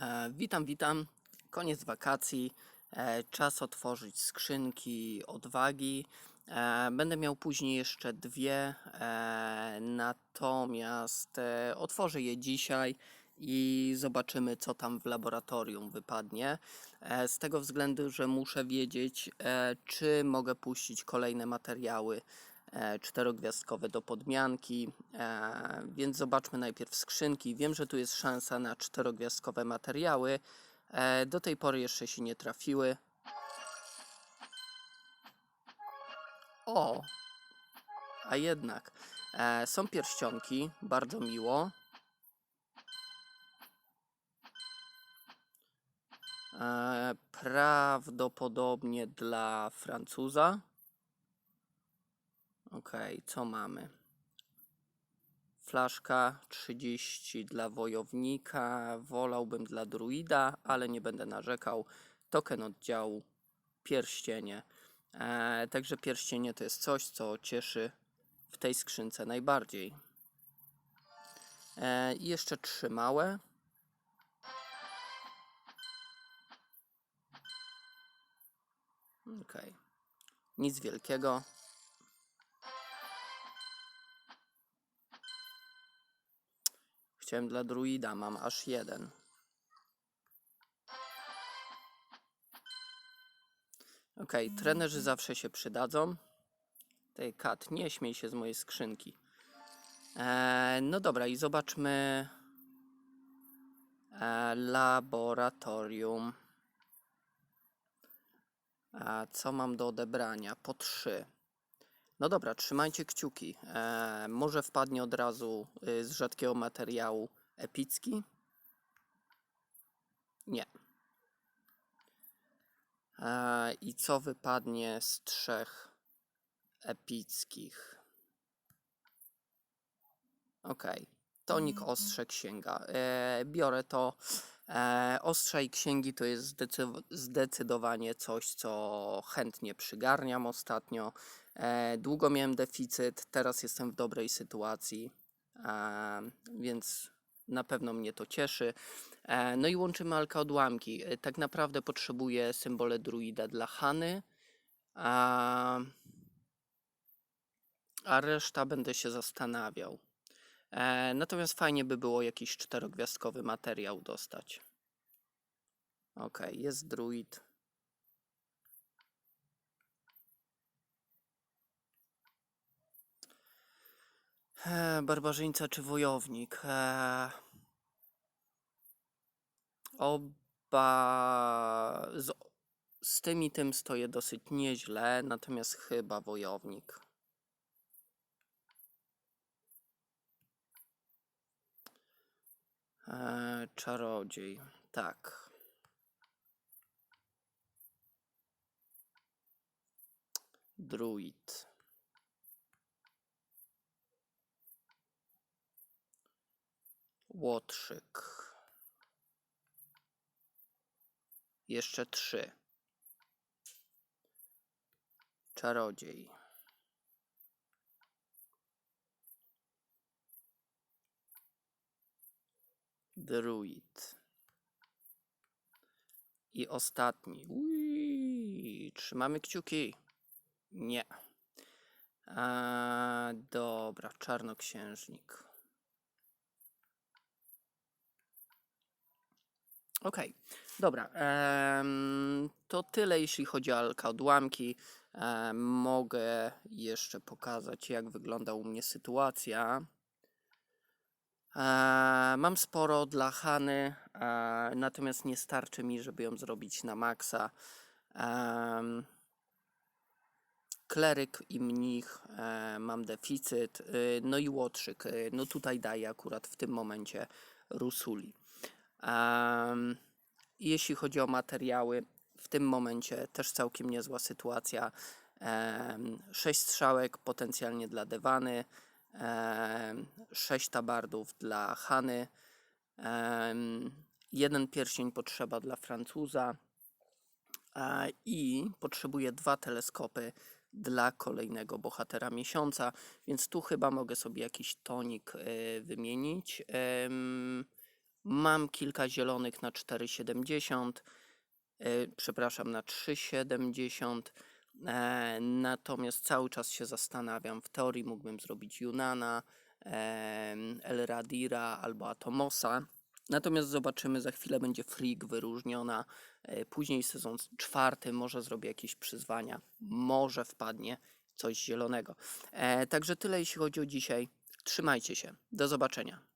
E, witam, witam. Koniec wakacji. E, czas otworzyć skrzynki odwagi. E, będę miał później jeszcze dwie, natomiast otworzę je dzisiaj i zobaczymy, co tam w laboratorium wypadnie. Z tego względu, że muszę wiedzieć, czy mogę puścić kolejne materiały czterogwiazdkowe do podmianki, e, więc zobaczmy najpierw skrzynki. Wiem, że tu jest szansa na czterogwiazdkowe materiały. E, do tej pory jeszcze się nie trafiły. O, a jednak e, są pierścionki, bardzo miło. E, prawdopodobnie dla Francuza. Ok, co mamy? Flaszka 30 dla wojownika. Wolałbym dla druida, ale nie będę narzekał. Token oddziału, pierścienie. E, także pierścienie to jest coś, co cieszy w tej skrzynce najbardziej. E, I jeszcze trzy małe. Ok. Nic wielkiego. Chciałem dla druida, mam aż jeden. Ok, trenerzy zawsze się przydadzą. Tej kat, nie śmiej się z mojej skrzynki. E, no dobra, i zobaczmy e, laboratorium. A co mam do odebrania? Po trzy. No dobra, trzymajcie kciuki. E, może wpadnie od razu y, z rzadkiego materiału epicki? Nie. E, I co wypadnie z trzech epickich? Okej. Tonik ostrze księga. E, biorę to. E, ostrza i księgi to jest zdecy- zdecydowanie coś, co chętnie przygarniam ostatnio. E, długo miałem deficyt, teraz jestem w dobrej sytuacji, e, więc na pewno mnie to cieszy. E, no i łączymy alka odłamki. E, tak naprawdę potrzebuję symbole druida dla Hany, a, reszta będę się zastanawiał. Natomiast fajnie by było jakiś czterogwiazdkowy materiał dostać. Ok, jest druid. E, barbarzyńca czy wojownik? E, oba z, z tym i tym stoję dosyć nieźle, natomiast chyba wojownik. E, czarodziej, tak. Druid. Łotrzyk. Jeszcze trzy. Czarodziej. Druid. I ostatni. Ui, trzymamy kciuki. Nie. A, dobra, czarnoksiężnik. Okej, dobra. em, to tyle, jeśli chodzi o alka odłamki. Em, mogę jeszcze pokazać, jak wygląda u mnie sytuacja. E, mam sporo dla Hany, e, natomiast nie starczy mi, żeby ją zrobić na maksa. Kleryk i mnich e, mam deficyt, y, no i łotrzyk. y, No tutaj daję akurat w tym momencie Rusuli. Em, jeśli chodzi o materiały, w tym momencie też całkiem niezła sytuacja. Sześć strzałek potencjalnie dla Dewany, sześć tabardów dla Hany, em, jeden pierścień potrzeba dla Francuza e, i potrzebuję dwa teleskopy dla kolejnego bohatera miesiąca, więc tu chyba mogę sobie jakiś tonik y, wymienić. Mam kilka zielonych na 4,70. e, Przepraszam, na 3,70. E, Natomiast cały czas się zastanawiam. W teorii mógłbym zrobić Junana, em, Elradira albo Atomosa. Natomiast zobaczymy, za chwilę będzie Freak wyróżniona. e, Później sezon czwarty, może zrobię jakieś przyzwania, może wpadnie coś zielonego. E, także tyle jeśli chodzi o dzisiaj. Trzymajcie się. Do zobaczenia.